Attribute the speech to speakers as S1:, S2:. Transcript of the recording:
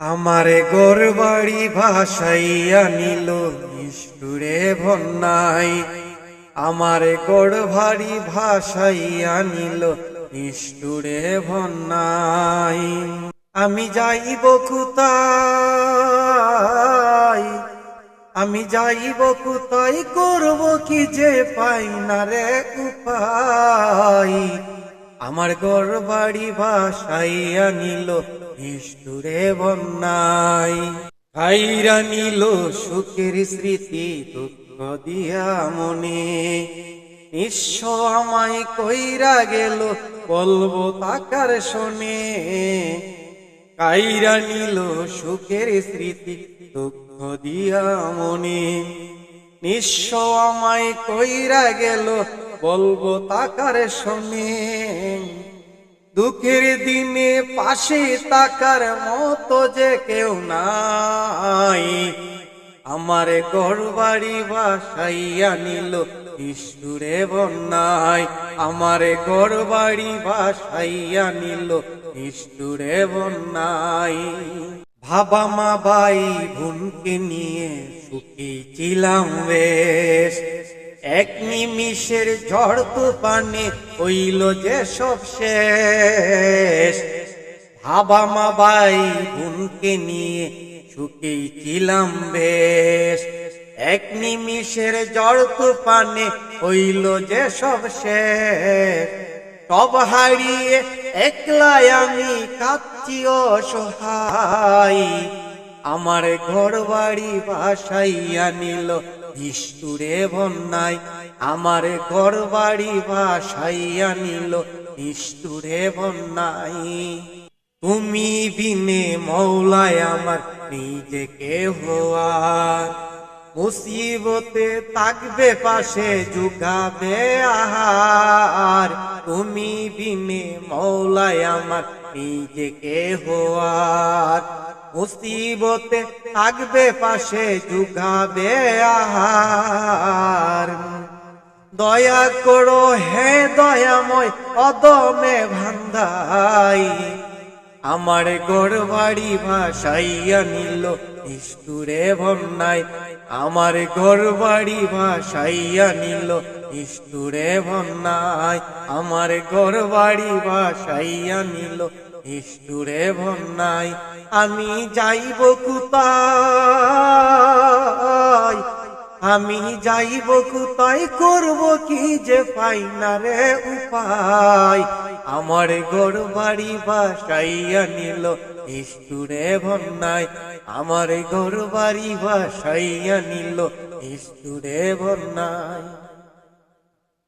S1: আমারে গোর বাড়ি ভাসাইয়া নিল নিষ্ঠুরে ভন্নাই। আমারে গোড় ভারী ভাসাইয়া নিল নিষ্ঠুরে ভন্নাই। আমি যাইব কুতাই আমি যাইব কুতাই করব কি যে পাই না রে উপায়। আমার গড় বাড়ি ভাসাইয়া নিল নিষ্ঠুরে বন্যাই খাইরা নিল সুখের স্মৃতি দুঃখ দিয়া মনে। নিঃস্ব আমায় কইরা গেল, বলব তাকার শোনে। কাইরা নিল সুখের স্মৃতি দুঃখ দিয়া মনে। নিঃস্ব আমায় কইরা গেল বলব তাকার শোনে দুঃখের দিনে পাশে তাকার মতো যে কেউ নাই। আমার ঘর বাড়ি বাসাইয়া নিল ঈশ্বরে বন্যায়। আমার ঘর বাড়ি বাসাইয়া নিল ঈশ্বরে বন্যায়। ভাবা মা বাই বোনকে নিয়ে সুখী ছিলাম বেশ। এক নিমিষের ঝড় তুফানে হইল যে সব শেষ। ভাবা মা বাই বোনকে নিয়ে সুখেই ছিলাম বেশ। এক নিমিষের ঝড় তুফানে হইল যে সব শেষ। সব হারিয়ে একলাই আমি কাঁদছি অসহায়। আমার ঘর বাড়ি বাসাইয়া নিল নিষ্ঠুরে বন্যায় আমার ঘর বাড়ি বাসাইয়া নিল। নিষ্ঠুরে বন্যায়, তুমি বিনে মৌলায় আমার নিজেকে হওয়ার মুসিবতে থাকবে পাশে যুগাবে আহার। তুমি বিনে মৌলায় আমার নিজেকে হওয়ার মুসিবতে থাকবে, পাশে যুগাবে আহার। দয়া করো হে দয়াময়, অদমে ভান্দাই আমার গড় বাড়ি ভাসাইয়া নিল, নিষ্ঠুরে ভন্নাই আমার গড় বাড়ি ভাসাইয়া নিল, নিষ্ঠুরে ভন্নাই আমার গড় বাড়ি ভাসাইয়া নিল, নিষ্ঠুরে বন্যায়। আমি যাইব কুতায় আমি যাইব কোথায়? করব কি যে পাই না রে উপায়? আমার গড় বাড়ি বাসাইয়া নিল ইষ্টুরে বন্যায়। আমার গড় বাড়ি বাসাইয়া নিল ইষ্টুরে বন্যায়।